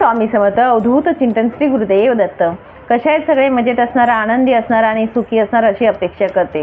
स्वामी समर्थ अवधूत चिंतन श्री गुरुदेव दत्त. कशा आहेत सगळे? मजेत असणार आनंदी असणार आणि सुखी असणार अशी अपेक्षा करते.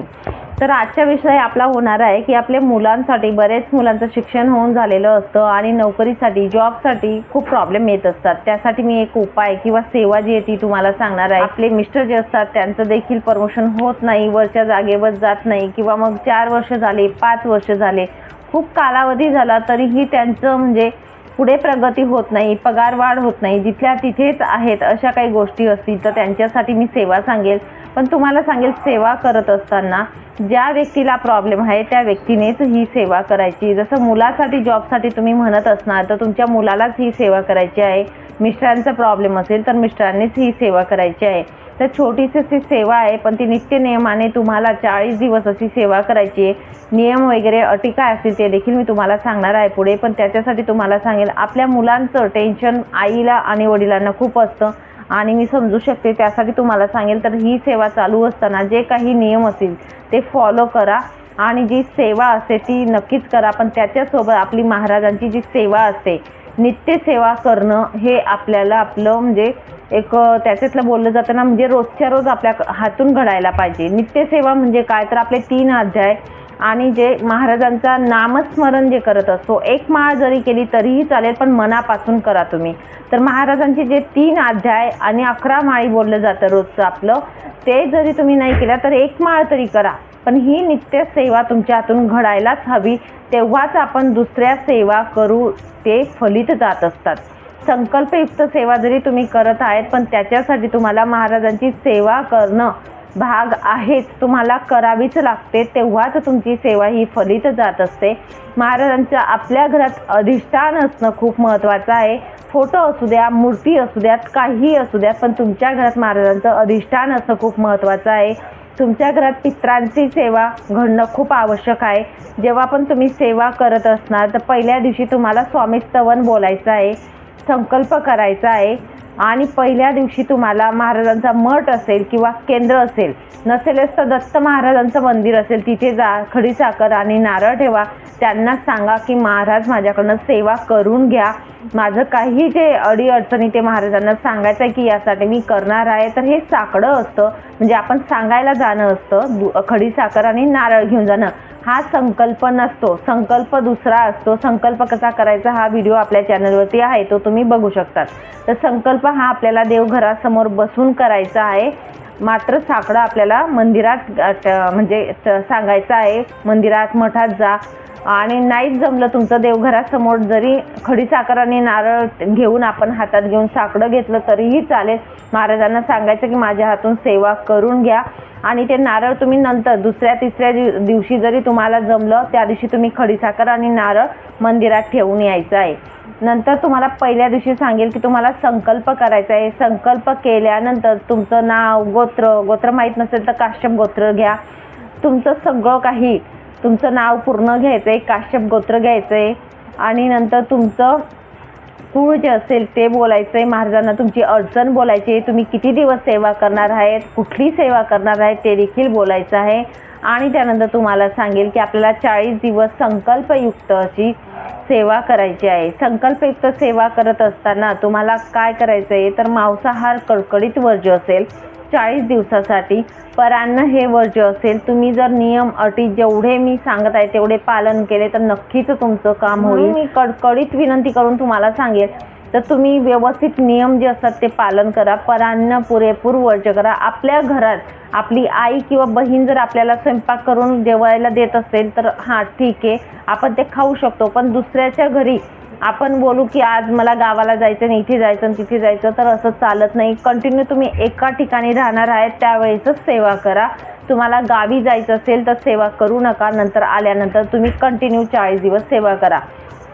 तर आजचा विषय आपला होणार आहे की आपल्या मुलांसाठी बरेच मुलांचं शिक्षण होऊन झालेलं असतं आणि नोकरीसाठी जॉबसाठी खूप प्रॉब्लेम येत असतात. त्यासाठी मी एक उपाय किंवा सेवा जी आहे ती तुम्हाला सांगणार आहे. आपले मिस्टर जे असतात त्यांचं देखील प्रमोशन होत नाही वरच्या जागेवर जात नाही किंवा मग चार वर्ष झाले पाच वर्ष झाले. खूप कालावधी झाला तरीही त्यांचं म्हणजे पुढे प्रगती होत नाही पगार वाढ होत नाही जिथल्या तिथेच आहेत अशा काही गोष्टी असतील तर त्यांच्यासाठी मी सेवा सांगेल. पण तुम्हाला सांगेल सेवा करत असताना ज्या व्यक्तीला प्रॉब्लेम आहे त्या व्यक्तीनेच ही सेवा करायची. जसं मुलासाठी जॉबसाठी तुम्ही म्हणत असणार तर तुमच्या मुलालाच ही सेवा करायची आहे. मिस्टरांचा प्रॉब्लेम असेल तर मिस्टरांनीच ही सेवा करायची आहे. तर छोटीशी ती सेवा आहे पण ती नित्य नियमाने तुम्हाला चाळीस दिवस अशी सेवा करायची आहे. नियम वगैरे अटी काय असतील ते देखील मी तुम्हाला सांगणार आहे पुढे. पण त्याच्यासाठी तुम्हाला सांगेल आपल्या मुलांचं टेन्शन आईला आणि वडिलांना खूप असतं. आणि मी समजू शकते त्यासाठी तुम्हाला सांगेल तर ही सेवा चालू असताना जे काही नियम असतील ते फॉलो करा. आणि जी सेवा असते ती नक्कीच करा. पण त्याच्यासोबत आपली महाराजांची जी सेवा असते नित्य सेवा करणं हे आपल्याला आपलं म्हणजे एक त्याच्यातलं बोललं जातं ना म्हणजे रोजच्या रोज आपल्या हातून घडायला पाहिजे. नित्यसेवा म्हणजे काय? तर आपले तीन अध्याय आणि जे महाराजांचा नामस्मरण जे करत असतो एक माळ जरी केली तरीही चालेल पण मनापासून करा तुम्ही. तर महाराजांचे जे तीन अध्याय आणि अकरा माळी बोललं जातं रोजचं आपलं ते जरी तुम्ही नाही केलं तर एक माळ तरी करा. पण ही नित्य सेवा तुमच्या हातून घडायलाच हवी तेव्हाच आपण दुसऱ्या सेवा करू ते फलित जात असतात. संकल्पयुक्त सेवा जरी तुम्ही करत आहेत पण त्याच्यासाठी तुम्हाला महाराजांची सेवा करणं भाग आहेच तुम्हाला करावीच लागते तेव्हाच तुमची सेवा ही फलित जात असते. महाराजांचं आपल्या घरात अधिष्ठान असणं खूप महत्त्वाचं आहे. फोटो असू द्या मूर्ती असू द्यात काहीही असू द्यात पण तुमच्या घरात महाराजांचं अधिष्ठान असणं खूप महत्त्वाचं आहे. तुमच्या घरात पित्रांची सेवा घडणं खूप आवश्यक आहे. जेव्हा पण तुम्ही सेवा करत असणार तर पहिल्या दिवशी तुम्हाला स्वामीस्तवन बोलायचं आहे. संकल्प करायचा आहे. आणि पहिल्या दिवशी तुम्हाला महाराजांचा मठ असेल किंवा केंद्र असेल नसेलच तर दत्त महाराजांचं मंदिर असेल तिथे जा खडीसाखर आणि नारळ ठेवा. त्यांना सांगा की महाराज माझ्याकडनं सेवा करून घ्या. माझं काही जे अडी अडचणी ते महाराजांना सांगायचं आहे की यासाठी मी करणार आहे. तर हे साकडं असतं. म्हणजे आपण सांगायला जाणं असतं. दु खडीसाखर आणि नारळ घेऊन जाणं. हा संकल्प नसतो. संकल्प दुसरा असतो. संकल्प कसा करायचा हा व्हिडिओ आपल्या चॅनलवरती आहे. तो तुम्ही बघू शकतात. तर संकल्प हा आपल्याला देवघरासमोर बसून करायचा आहे. मात्र साकडं आपल्याला मंदिरात म्हणजे सांगायचं आहे. मंदिरात मठात जा. आणि नाहीच जमलं तुमचं देवघरासमोर जरी खडीसाखर आणि नारळ घेऊन आपण हातात घेऊन साकडं घेतलं तरीही चालेल. महाराजांना सांगायचं की माझ्या हातून सेवा करून घ्या. आणि ते नारळ तुम्ही नंतर दुसऱ्या तिसऱ्या दिव- दिवशी जरी तुम्हाला जमलं त्या दिवशी तुम्ही खडीसाखर आणि नारळ मंदिरात ठेवून यायचं आहे. नंतर तुम्हाला पहिल्या दिवशी सांगेल की तुम्हाला संकल्प करायचा आहे. संकल्प केल्यानंतर तुमचं नाव गोत्र गोत्र माहीत नसेल तर काश्यप गोत्र घ्या. तुमचं सगळं काही तुमचं नाव पूर्ण घ्यायचं आहे काश्यप गोत्र घ्यायचं आहे आणि नंतर तुमचं कुळ जे असेल ते बोलायचं आहे महाराजांना तुमची अडचण बोलायची आहे. तुम्ही किती दिवस सेवा करणार आहेत? कुठली सेवा करणार आहेत? ते देखील बोलायचं आहे. आणि त्यानंतर तुम्हाला सांगेल की आपल्याला चाळीस दिवस संकल्पयुक्त अशी सेवा करायची आहे. संकल्पयुक्त सेवा करत असताना तुम्हाला काय करायचं आहे तर मांसाहार कडकडीत वर्ज्य असेल. चाळीस दिवसासाठी. परान्न हे वर्ज्य असेल. तुम्ही जर नियम अटी जेवढे मी सांगत आहे तेवढे पालन केले तर नक्कीच तुमचं काम होईल. मी कडकडीत विनंती करून तुम्हाला सांगेल. तर तुम्ही व्यवस्थित नियम जे असतात ते पालन करा. परान्न पुरेपूर वर्ज्य करा. आपल्या घरात आपली आई किंवा बहीण जर आपल्याला स्वयंपाक करून जेवायला देत असेल तर हां ठीक आहे. आपण ते खाऊ शकतो. पण दुसऱ्याच्या घरी आपण बोलू की आज मला गावाला जायचं आणि इथे जायचं आणि तिथे जायचं तर असं चालत नाही. कंटिन्यू तुम्ही एका ठिकाणी राहणार आहेत त्यावेळेसच सेवा करा. तुम्हाला गावी जायचं असेल तर सेवा करू नका नंतर आल्यानंतर तुम्ही कंटिन्यू चाळीस दिवस सेवा करा.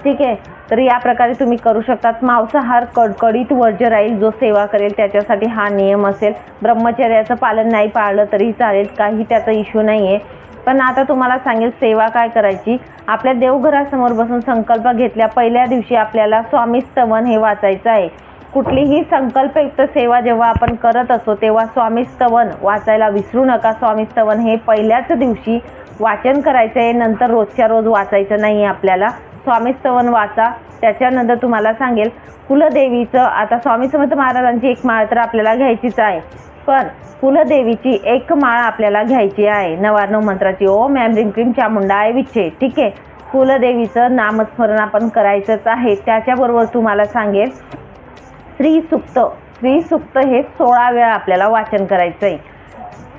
ठीक आहे? तर या प्रकारे तुम्ही करू शकतात. मांसाहार कडकडीत वर्ज्य राहील जो सेवा करेल त्याच्यासाठी हा नियम असेल. ब्रह्मचर्याचं पालन नाही पाळलं तरी चालेल. काही त्याचा इश्यू नाही आहे पण आता तुम्हाला सांगेल सेवा काय करायची? आपल्या देवघरासमोर बसून संकल्प घेतल्या पहिल्या दिवशी आपल्याला स्वामी स्तवन हे वाचायचं आहे. कुठलीही संकल्पयुक्त सेवा जेव्हा आपण करत असतो तेव्हा स्वामी स्तवन वाचायला विसरू नका. स्वामी स्तवन हे पहिल्याच दिवशी वाचन करायचं आहे नंतर रोजच्या रोज वाचायचं नाही आहे आपल्याला. स्वामी स्तवन वाचा त्याच्यानंतर तुम्हाला सांगेल कुलदेवीचं आता स्वामी समर्थ महाराजांची एक माळ तर आपल्याला घ्यायचीच आहे. पण कुलदेवीची एक माळ आपल्याला घ्यायची आहे. नवार्णव मंत्राची ओम ॲम रिम क्रीम चामुंडा आहे विच्छे ठीक आहे? कुलदेवीचं नामस्मरण आपण करायचंच आहे. त्याच्याबरोबर तुम्हाला सांगेल श्री सुक्त श्री हे सोळा वेळा आपल्याला वाचन करायचं आहे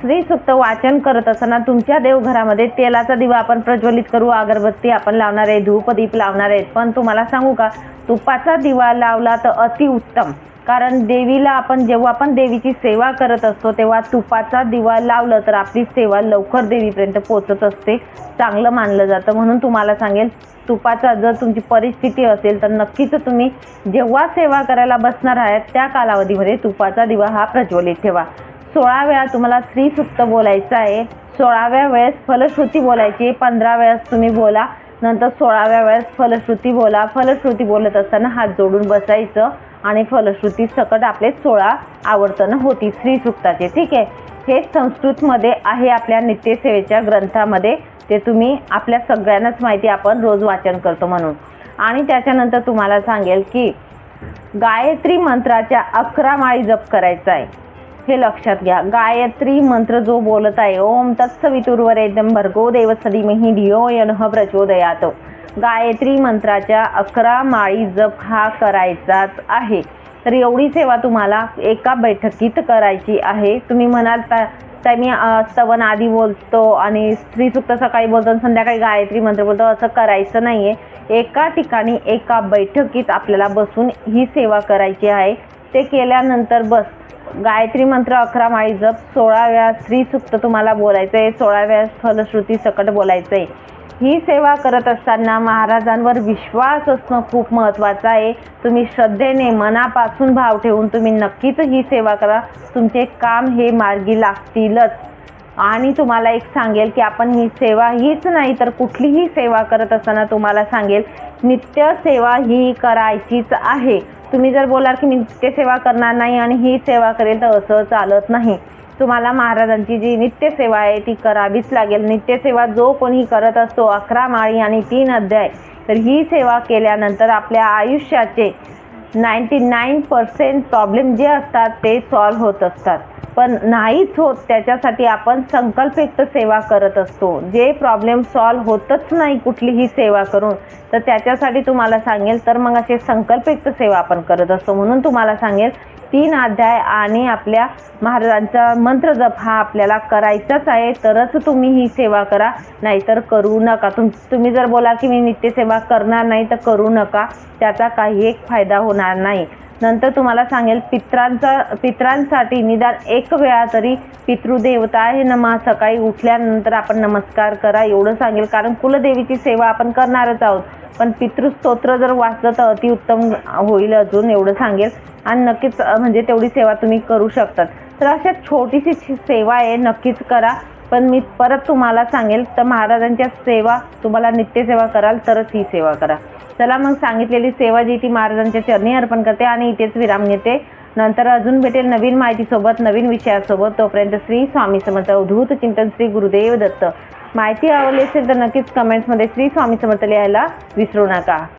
श्री वाचन करत असताना तुमच्या देवघरामध्ये तेलाचा दिवा आपण प्रज्वलित करू. अगरबत्ती आपण लावणार आहे धूपदीप लावणार आहेत. पण तुम्हाला सांगू का? तुपाचा दिवा लावला तर अतिउत्तम. कारण देवीला आपण जेव्हा आपण देवीची सेवा करत असतो तेव्हा तुपाचा दिवा लावलं तर आपली सेवा लवकर देवीपर्यंत पोचत असते. चांगलं मानलं जातं. म्हणून तुम्हाला सांगेल तुपाचा जर तुमची परिस्थिती असेल तर नक्कीच तुम्ही जेव्हा सेवा करायला बसणार आहात त्या कालावधीमध्ये तुपाचा दिवा हा प्रज्वलित ठेवा. सोळा वेळा तुम्हाला स्त्रीसुक्त बोलायचं आहे. सोळाव्या वेळेस फलश्रुती बोलायची पंधरा वेळेस तुम्ही बोला. नंतर सोळाव्या वेळेस फलश्रुती बोला. फलश्रुती बोलत असताना हात जोडून बसायचं आणि फलश्रुती सकट आपले सोळा आवर्तनं होती. श्री सुक्ताचे ठीक आहे. हे संस्कृतमध्ये आहे आपल्या नित्यसेवेच्या ग्रंथामध्ये. ते तुम्ही आपल्या सगळ्यांनाच माहिती आपण रोज वाचन करतो म्हणून. आणि त्याच्यानंतर तुम्हाला सांगेल की गायत्री मंत्राच्या अकरा माळी जप करायचा आहे. हे लक्षात घ्या. गायत्री मंत्र जो बोलत आहे ओम तत्सवितुर्वरेद्यम भर्गो देवसदिमही धियो यनह प्रचोदयात. गायत्री मंत्राच्या अकरा माळी जप हा करायचाच आहे. तर एवढी सेवा तुम्हाला एका बैठकीत करायची आहे. तुम्ही म्हणाल ता ताई मी स्तवन आधी बोलतो आणि स्त्रीसुक्त सकाळी बोलतो आणि संध्याकाळी गायत्री मंत्र बोलतो असं करायचं नाही आहे एका ठिकाणी एका बैठकीत आपल्याला बसून ही सेवा करायची आहे. ते केल्यानंतर बस. गायत्री मंत्र अकरा माळी जप. सोळा वेळा स्त्रीसुक्त तुम्हाला बोलायचं आहे सोळा वेळा फलश्रुती सकट बोलायचं आहे ही सेवा करत असताना महाराजांवर विश्वास असणं खूप महत्त्वाचं आहे. तुम्ही श्रद्धेने मनापासून भाव ठेवून तुम्ही नक्कीच ही सेवा करा. तुमचे काम हे मार्गी लागतीलच. आणि तुम्हाला एक सांगेल की आपण ही सेवा हीच नाही तर कुठलीही सेवा करत असताना तुम्हाला सांगेल नित्य सेवा ही करायचीच आहे. तुम्ही जर बोलाल की मी नित्य सेवा करणार नाही आणि ही सेवा करेल तर असं चालत नाही. तुम्हाला महाराजांची जी नित्यसेवा आहे ती करावीच लागेल. नित्यसेवा जो कोणी करत असतो अकरा माळी आणि तीन अध्याय तर ही सेवा केल्यानंतर आपल्या आयुष्याचे नाईंटी नाईन पर्सेंट प्रॉब्लेम जे असतात ते सॉल्व्ह होत असतात. पण नाहीच होत त्याच्यासाठी आपण संकल्पयुक्त सेवा करत असतो. जे प्रॉब्लेम सॉल्व्ह होतच नाही कुठलीही सेवा करून तर त्याच्यासाठी तुम्हाला सांगेल तर मग असे संकल्पयुक्त सेवा आपण करत असतो. म्हणून तुम्हाला सांगेल तीन अध्याय आणि आपल्या महाराजांचा मंत्र जप हा आपल्याला करायचाच आहे तरच तुम्ही ही सेवा करा नाहीतर करू नका. तुम तुम्ही जर बोला की मी नित्यसेवा करणार नाही तर करू नका. त्याचा काही एक फायदा होणार नाही. नंतर तुम्हाला सांगेल पित्रांचा पित्रांसाठी निदान एक वेळा तरी पितृदेवता आहे नमा सकाळी उठल्यानंतर आपण नमस्कार करा एवढं सांगेल. कारण कुलदेवीची सेवा आपण करणारच आहोत. पण पितृस्तोत्र जर वाचलं तर अतिउत्तम होईल अजून एवढं सांगेल. आणि नक्कीच म्हणजे तेवढी सेवा तुम्ही करू शकतात. तर अशा छोटीशी सेवा आहे नक्कीच करा. पण मी परत तुम्हाला सांगेल तर महाराजांच्या सेवा तुम्हाला नित्यसेवा कराल तरच ही सेवा करा. चला मग सांगितलेली सेवा जी ती महाराजांच्या चरणी अर्पण करते आणि इथेच विराम घेते. नंतर अजून भेटेल नवीन माहितीसोबत नवीन विषयासोबत. तोपर्यंत श्री स्वामी समर्थ अवधूत चिंतन श्री गुरुदेव दत्त. माहिती आवडली असेल तर नक्कीच कमेंट्समध्ये श्री स्वामी समर्थ लिहायला विसरू नका.